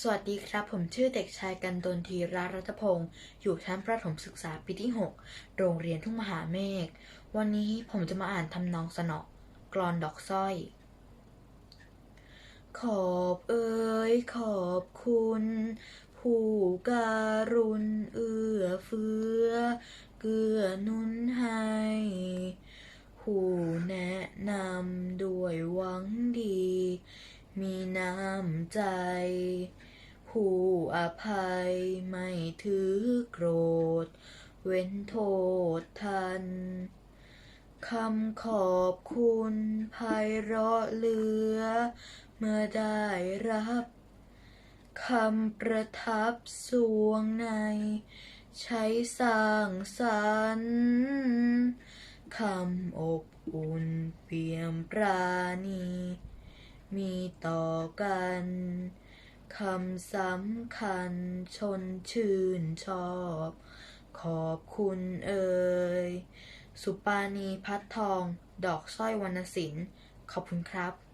สวัสดีครับ ผมชื่อเด็กชายกันตนทีรารัตพงศ์อยู่ชั้นประถมศึกษาปีที่ 6 โรงเรียนทุ่งมหาเมฆ วันนี้ผมจะมาอ่านทำนองสนอกรอนดอกสร้อย ขอบเอ่ยขอบคุณ ผู้การุณเอื้อเฟื้อ เกื้อนุนให้ผู้แนะนำด้วยหวังดี มีน้ำใจ ผู้อภัยไม่ถือโกรธ เว้นโทษทัน คำขอบคุณไพเราะเหลือ เมื่อได้รับคำประทับสวงใน ใช้สร้างสรรค์คำอบอุ่นเปี่ยมปราณี มีต่อกันคำสำคัญชนชื่นชอบ ขอบคุณเอ่ย สุปาณีพัดทอง ดอกสร้อยวรรณศิลป์ขอบคุณครับ